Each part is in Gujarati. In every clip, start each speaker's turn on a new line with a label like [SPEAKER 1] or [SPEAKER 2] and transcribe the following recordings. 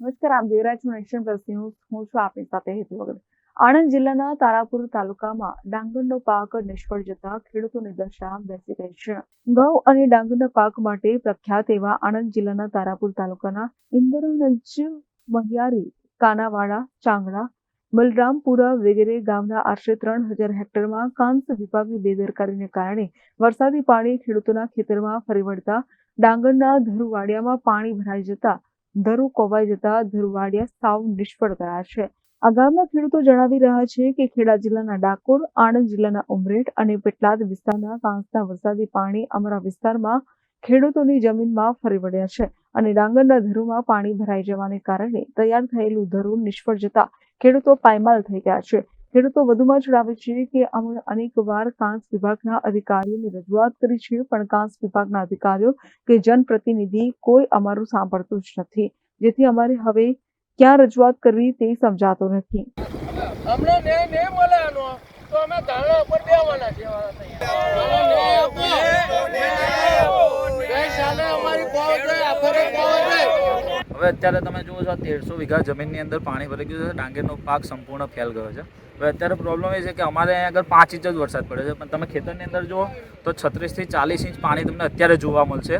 [SPEAKER 1] નમસ્કાર આપ જોઈ રહ્યા છો નેશન હું છું આપની સાથે હેતુ વગર. આણંદ જિલ્લાના તારાપુર તાલુકામાં ડાંગરનો પાક નિષ્ફળ જતા ખેડૂતોની દશા બેસી ગઈ છે. ઘઉં અને ડાંગરના પાક માટે પ્રખ્યાત એવા આણંદ જિલ્લાના તારાપુર તાલુકાના ઇન્દ્રનજ, મહિયારી, કાનાવાડા, ચાંગડા બલરામપુરા વગેરે ગામના આશરે ત્રણ હજાર હેક્ટરમાં કાંસ વિભાગની બેદરકારીને કારણે વરસાદી પાણી ખેડૂતોના ખેતરમાં ફરી વળતા ડાંગરના ધરુવાડિયામાં પાણી ભરાઈ જતા ધરુ કોવાઈ જતા ધરુવાડિયા સાવ નિષ્ફળ ગયા છે. આ ખેડૂતો જણાવી રહ્યા છે કે ખેડા જિલ્લાના ડાકોર, આણંદ જિલ્લાના ઉમરેઠ અને પેટલાદ વિસ્તારના કાંસના વરસાદી પાણી અમારા વિસ્તારમાં ખેડૂતોની જમીનમાં ફરી વળ્યા છે અને ડાંગરના ધરુમાં પાણી ભરાઈ જવાને કારણે તૈયાર થયેલું ધરુ નિષ્ફળ જતા ખેડૂતો પાયમાલ થઈ ગયા છે. ખેડૂતો વધુમાં જણાવે છે કે અમે અનેકવાર કાંસ વિભાગના અધિકારીઓની રજૂઆત કરી છે પણ કાંસ વિભાગના અધિકારીઓ કે જનપ્રતિનિધિ કોઈ અમારું સાંભળતું જ નથી. જેથી અમારે હવે ક્યાં રજૂઆત કરવી તે સમજાતું નથી.
[SPEAKER 2] અમને ન્યાય નહીં મળે તો અમે ધારણા ઉપર બેવાના છે અમને ન્યાય આપો. ન્યાય આપો. ગઈ સાલે અમારી પાવ ગઈ, આ ફરે પાવ ગઈ.
[SPEAKER 3] હવે અત્યારે તમે જુઓ છો તેરસો વીઘા જમીનની અંદર પાણી ભરાઈ ગયું છે. ડાંગરનો પાક સંપૂર્ણ ફેલ ગયો છે. હવે અત્યારે પ્રોબ્લેમ એ છે કે અમારે અહીંયા આગળ પાંચ ઇંચ જ વરસાદ પડે છે. પણ તમે ખેતરની અંદર જુઓ તો છત્રીસથી ચાલીસ ઇંચ પાણી તમને અત્યારે જોવા મળશે.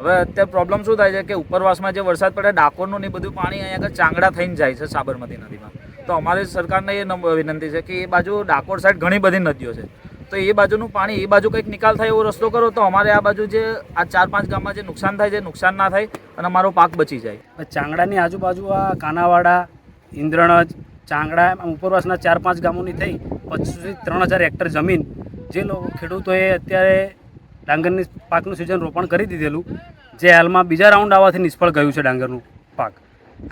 [SPEAKER 3] હવે અત્યારે પ્રોબ્લેમ શું થાય છે કે ઉપરવાસમાં જે વરસાદ પડે, ડાકોરનું ને બધું પાણી અહીંયા આગળ ચાંગડા થઈને જાય છે સાબરમતી નદીમાં. તો અમારી સરકારને એ વિનંતી છે કે એ બાજુ ડાકોર સાઈડ ઘણી બધી નદીઓ છે. તો એ બાજુનું પાણી, એ બાજુ કંઈક નિકાલ થાય એવો રસ્તો કરો તો અમારે આ બાજુ જે, આ ચાર પાંચ ગામમાં જે નુકસાન થાય છે નુકસાન ના થાય અને અમારો પાક બચી જાય.
[SPEAKER 4] ચાંગડાની આજુબાજુ આ કાનાવાડા ઇન્દ્રણજ ચાંગડા આમ ઉપરવાસના ચાર પાંચ ગામોની થઈ, પચીસથી ત્રણ હજાર હેક્ટર જમીન. જે લોકો, ખેડૂતોએ અત્યારે ડાંગરની પાકનું સિઝન રોપણ કરી દીધેલું, જે હાલમાં બીજા રાઉન્ડ આવવાથી નિષ્ફળ ગયું છે ડાંગરનું પાક.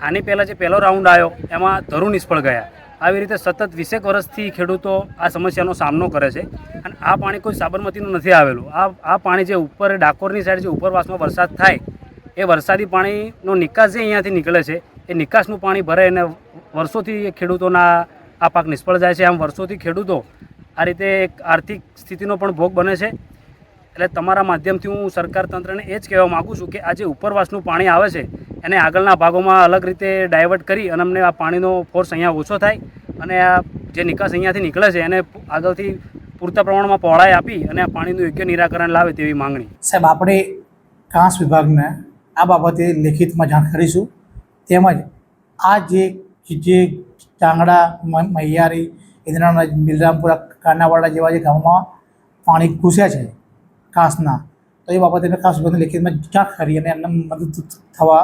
[SPEAKER 4] આની પહેલાં જે પહેલો રાઉન્ડ આવ્યો, એમાં ધરું નિષ્ફળ ગયા. આવી રીતે સતત વીસેક વર્ષથી ખેડૂતો આ સમસ્યાનો સામનો કરે છે. અને આ પાણી કોઈ સાબરમતીનું નથી આવેલું. આ આ પાણી જે ઉપર, ડાકોરની સાઈડ જે ઉપરવાસમાં વરસાદ થાય, એ વરસાદી પાણીનો નિકાસ જે અહીંયાથી નીકળે છે, એ નિકાસનું પાણી ભરે અને વર્ષોથી એ ખેડૂતોના આ પાક નિષ્ફળ જાય છે. આમ વર્ષોથી ખેડૂતો આ રીતે એક આર્થિક સ્થિતિનો પણ ભોગ બને છે. એટલે તમારા માધ્યમથી હું સરકાર તંત્રને એ જ કહેવા માગું છું કે આ જે ઉપરવાસનું પાણી આવે છે એને આગળના ભાગોમાં અલગ રીતે ડાયવર્ટ કરી અને અમને આ પાણીનો ફોર્સ અહીંયા ઓછો થાય અને આ જે નિકાસ અહીંયાથી નીકળે છે એને આગળથી પૂરતા પ્રમાણમાં પહોળાઈ આપી અને આ પાણીનું યોગ્ય નિરાકરણ લાવે તેવી માંગણી.
[SPEAKER 5] સાહેબ, આપણે કાંસ વિભાગને આ બાબતે લેખિતમાં જાણ કરીશું. તેમજ આ જે જે ચાંગડા મૈયારી ઇન્દ્રાના મિલરામપુરા કાનાવાડા જેવા જે ગામમાં પાણી ઘૂસ્યા છે કાંસના, તો એ બાબતે અમે કાંસ વિભાગને લેખિતમાં જાણ કરી અને એમને મદદ થવા